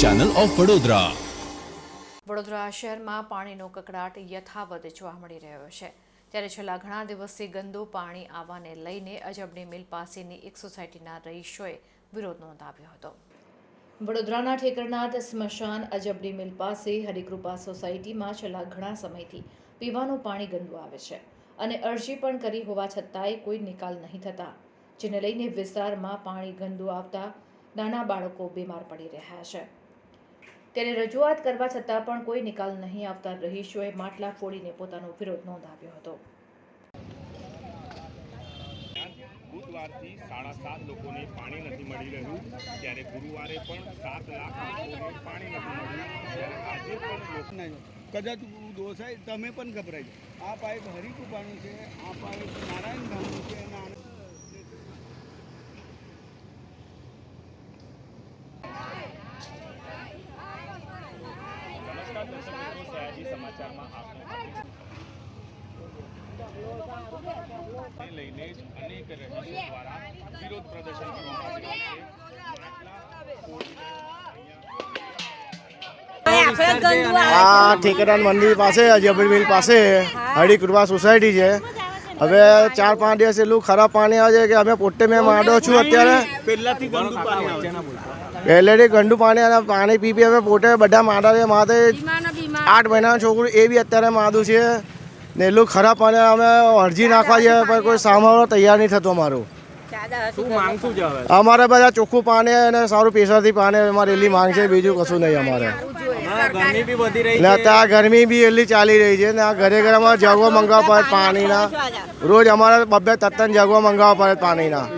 Channel of Vadodara Vadodara શહેરમાં પાણીનો કકડાટ યથાવત જોવા મળી રહ્યો છે. ત્યારે છેલ્લા ઘણા દિવસથી ગંદુ પાણી આવવાને લઈને અજબની મિલ પાસેની એક સોસાયટીના રહીશોએ વિરોધ નોંધાવ્યો હતો. વડોદરાના ઠેકરનાથ સ્મશાન અજબડી મિલ પાસે હરિકૃપા સોસાયટીમાં છેલ્લા ઘણા સમયથી પીવાનું પાણી ગંદુ આવે છે અને અરજી પણ કરી હોવા છતાંય કોઈ નિકાલ નહીં થતા, જેને લઈને વિસ્તારમાં પાણી ગંદુ આવતા નાના બાળકો બીમાર પડી રહ્યા છે. ત્યારે રજૂઆત કરવા છતાં પણ કોઈ નિકાલ નહીં આવતા રહીશોએ માટલા ફોડીને પોતાનો વિરોધ નોંધાવ્યો હતો. બુધવારથી સાડા સાત લોકોને પાણી નથી મળી રહ્યું ત્યારે ગુરુવારે પણ સાત લાખ લોકોને પાણી નથી મળ્યું ત્યારે આજે પણ કદાચ દોષ હોય તમે પણ ગભરાઈ આ પાઇપ હરિકૃપાનું છે આ પાઇપ નારાયણ સમાચારમાં આપનું હાર્દિક સ્વાગત છે. ને લઈને જ અનેક રહીશો દ્વારા વિરોધ પ્રદર્શન કરવામાં આવ્યું છે આ ઠેકેદાર મંદિર પાસે અજયભાઈ મિલ પાસે હરિકૃપા સોસાયટી છે હવે ચાર પાંચ દિવસ એટલું ખરાબ પાણી આવે છે કે અમે પોતે મેં માંડો છું અત્યારે. પહેલાથી ગંદુ પાણી અને પાણી પી પી અમે પોતે બધા માંડા છે. માથે આઠ મહિનાનું છોકરું એ બી અત્યારે માંદું છે. ને એટલું ખરાબ પાણી અમે અરજી નાખવા જઈએ પણ કોઈ સાંભળવા તૈયાર નહીં થતો અમારું. અમારે બધા ચોખ્ખું પાણી અને સારું પ્રેશરથી પાણી અમારે એટલી માંગ છે, બીજું કશું નહીં અમારે. ને અત્યારે ગરમી બી એટલી ચાલી રહી છે ને આ ઘરે ઘરે અમારે જગવા મંગાવવા પડે પાણીના. રોજ અમારે બબે તત્તન જગવા મંગાવવા પડે પાણીના.